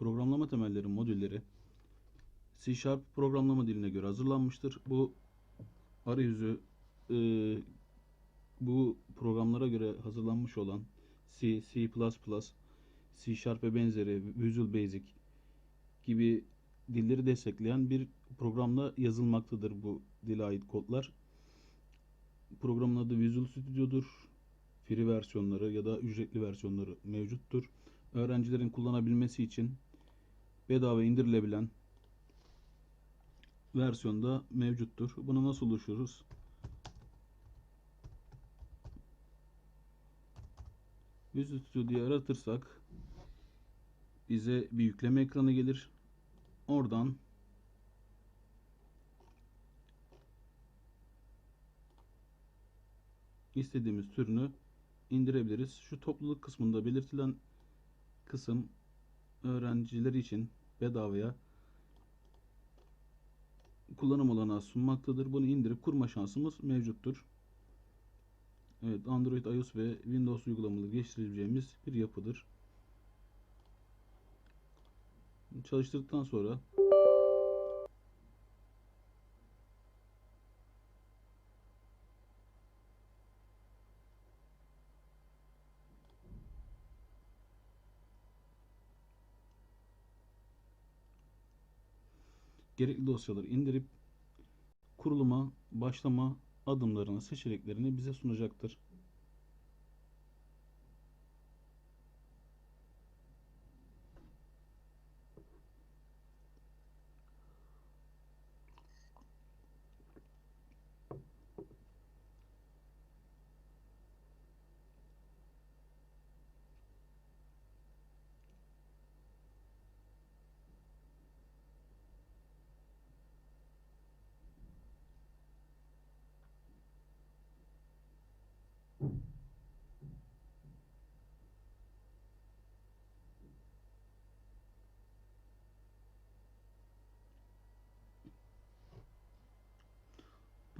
programlama temelleri modülleri C Sharp programlama diline göre hazırlanmıştır. Bu arayüzü e, bu programlara göre hazırlanmış olan C, C++, C Sharp ve benzeri Visual Basic gibi dilleri destekleyen bir programla yazılmaktadır bu dile ait kodlar. Programın adı Visual Studio'dur. Free versiyonları ya da ücretli versiyonları mevcuttur. Öğrencilerin kullanabilmesi için bedava indirilebilen versiyonda mevcuttur. Bunu nasıl oluştururuz? Visual Studio diye aratırsak bize bir yükleme ekranı gelir. Oradan istediğimiz türünü indirebiliriz. Şu topluluk kısmında belirtilen kısım öğrenciler için bedavaya kullanım olanağı sunmaktadır. Bunu indirip kurma şansımız mevcuttur. Evet, Android, iOS ve Windows uygulamaları geliştirebileceğimiz bir yapıdır. Çalıştırdıktan sonra gerekli dosyaları indirip kuruluma başlama adımlarını, seçeneklerini bize sunacaktır.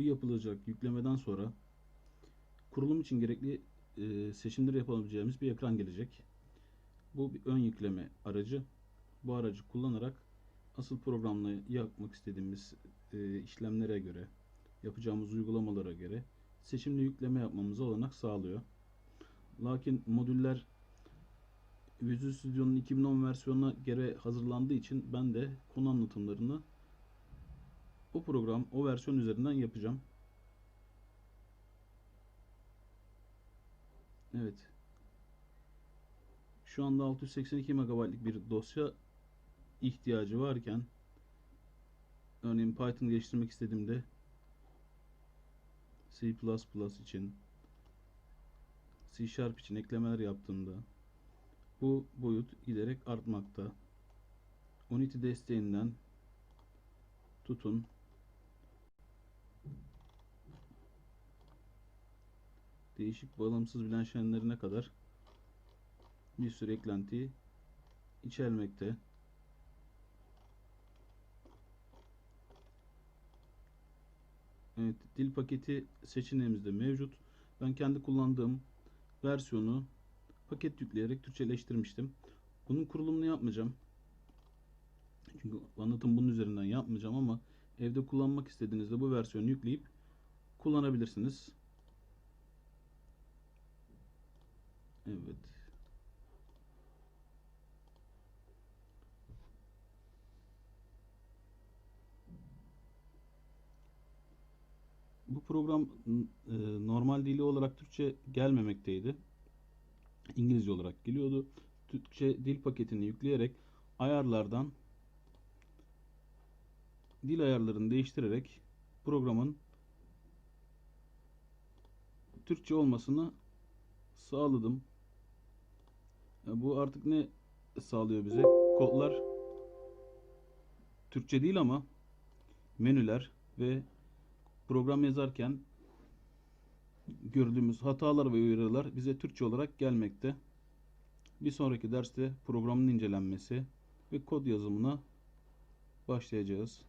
Bu yapılacak yüklemeden sonra kurulum için gerekli e, seçimleri yapabileceğimiz bir ekran gelecek. Bu bir ön yükleme aracı. Bu aracı kullanarak asıl programla yapmak istediğimiz e, işlemlere göre, yapacağımız uygulamalara göre seçimli yükleme yapmamıza olanak sağlıyor. Lakin modüller Visual Studio'nun 2010 versiyonuna göre hazırlandığı için ben de konu anlatımlarını o program, o versiyon üzerinden yapacağım. Evet. Şu anda 682 MB'lik bir dosya ihtiyacı varken örneğin Python geliştirmek istediğimde C++ için C Sharp için eklemeler yaptığımda bu boyut giderek artmakta. Unity desteğinden tutun değişik bağlamsız bileşenlerine kadar bir sürü eklentiyi içermekte. Evet, dil paketi seçeneğimizde mevcut. Ben kendi kullandığım versiyonu paket yükleyerek Türkçeleştirmiştim. Bunun kurulumunu yapmayacağım. Çünkü anlatım bunun üzerinden yapmayacağım ama evde kullanmak istediğinizde bu versiyonu yükleyip kullanabilirsiniz. Evet. Bu program e, normal dili olarak Türkçe gelmemekteydi. İngilizce olarak geliyordu. Türkçe dil paketini yükleyerek ayarlardan dil ayarlarını değiştirerek programın Türkçe olmasını sağladım. Bu artık ne sağlıyor bize? Kodlar Türkçe değil ama menüler ve program yazarken gördüğümüz hatalar ve uyarılar bize Türkçe olarak gelmekte. Bir sonraki derste programın incelenmesi ve kod yazımına başlayacağız.